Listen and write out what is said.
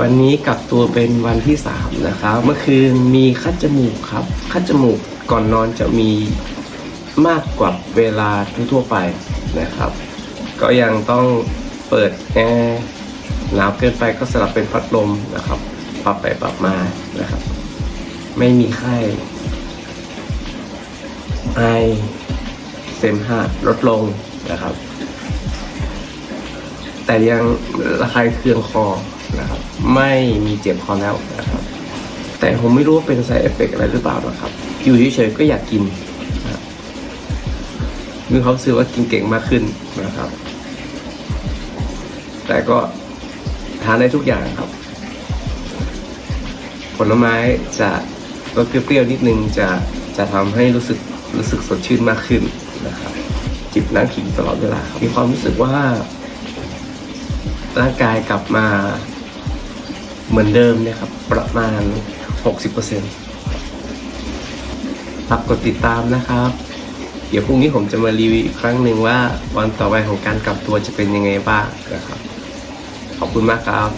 วันนี้กลับตัวเป็นวันที่สามนะครับ เมื่อคืนมีคัดจมูกครับ คัดจมูกก่อนนอนจะมีมากกว่าเวลาทั่วไปนะครับ ก็ยังต้องเปิดแอร์หนาวเกินไปก็สลับเป็นพัดลมนะครับ ปรับไปปรับมานะครับ ไม่มีไข้ไอเสมหะลดลงนะครับ แต่ยังระคายเคืองคอ นะครับไม่มีเจ็บคอแล้วนะครับแต่ผมไม่รู้ว่าเป็น side effect อะไรหรือเปล่านะครับ อยู่เฉยๆก็อยากกินนะครับมีความรู้สึกว่ากินเก่งมากขึ้นนะครับ แต่ก็ทานได้ทุกอย่างครับ ผลไม้จะรสเปรี้ยวๆนิดนึงจะจะทำให้รู้สึกรู้สึกสดชื่นมากขึ้นนะครับ จิบน้ำขิงตลอดเวลามีความรู้สึกว่า ร่างกายกลับมา เหมือนเดิมนะครับ ประมาณ 60%ฝากกดติดตามนะครับ เดี๋ยวพรุ่งนี้ผมจะมารีวิวอีกครั้งหนึ่งว่าวันต่อไปของการกลับตัวจะเป็นยังไงบ้างนะครับ ขอบคุณมากครับ